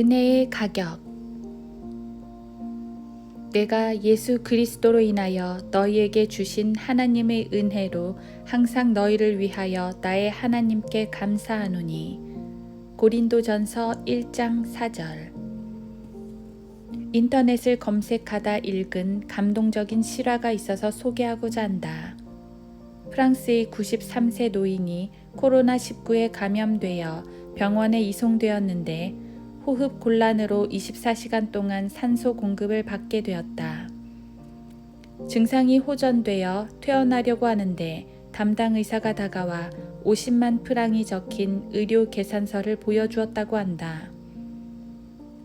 은혜의 가격. 내가 예수 그리스도로 인하여 너희에게 주신 하나님의 은혜로 항상 너희를 위하여 나의 하나님께 감사하노니. 고린도전서 1장 4절. 인터넷을 검색하다 읽은 감동적인 실화가 있어서 소개하고자 한다. 프랑스의 93세 노인이 코로나19에 감염되어 병원에 이송되었는데 호흡 곤란으로 24시간 동안 산소 공급을 받게 되었다. 증상이 호전되어 퇴원하려고 하는데 담당 의사가 다가와 50만 프랑이 적힌 의료 계산서를 보여주었다고 한다.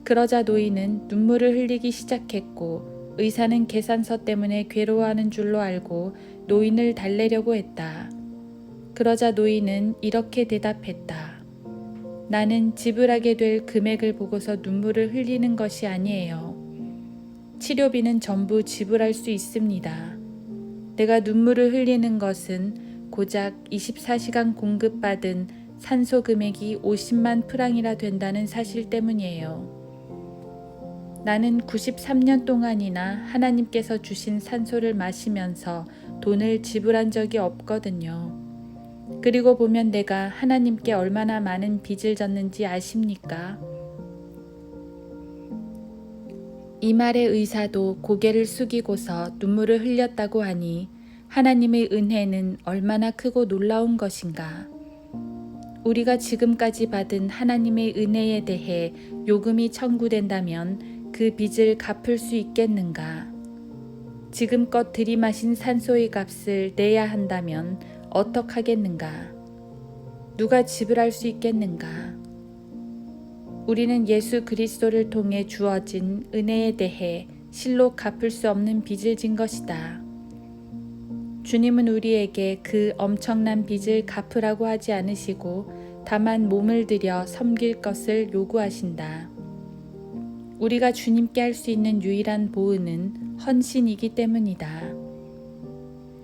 그러자 노인은 눈물을 흘리기 시작했고 의사는 계산서 때문에 괴로워하는 줄로 알고 노인을 달래려고 했다. 그러자 노인은 이렇게 대답했다. 나는 지불하게 될 금액을 보고서 눈물을 흘리는 것이 아니에요. 치료비는 전부 지불할 수 있습니다. 내가 눈물을 흘리는 것은 고작 24시간 공급받은 산소 금액이 50만 프랑이라 된다는 사실 때문이에요. 나는 93년 동안이나 하나님께서 주신 산소를 마시면서 돈을 지불한 적이 없거든요. 그리고 보면 내가 하나님께 얼마나 많은 빚을 졌는지 아십니까? 이 말에 의사도 고개를 숙이고서 눈물을 흘렸다고 하니 하나님의 은혜는 얼마나 크고 놀라운 것인가. 우리가 지금까지 받은 하나님의 은혜에 대해 요금이 청구된다면 그 빚을 갚을 수 있겠는가? 지금껏 들이마신 산소의 값을 내야 한다면 어떡하겠는가? 누가 지불할 수 있겠는가? 우리는 예수 그리스도를 통해 주어진 은혜에 대해 실로 갚을 수 없는 빚을 진 것이다. 주님은 우리에게 그 엄청난 빚을 갚으라고 하지 않으시고 다만 몸을 들여 섬길 것을 요구하신다. 우리가 주님께 할 수 있는 유일한 보은은 헌신이기 때문이다.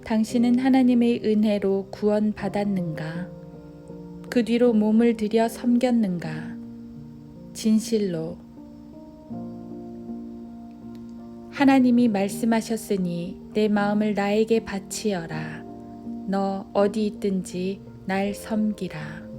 당신은 하나님의 은혜로 구원받았는가? 그 뒤로 몸을 들여 섬겼는가? 진실로. 하나님이 말씀하셨으니 내 마음을 나에게 바치어라. 너 어디 있든지 날 섬기라.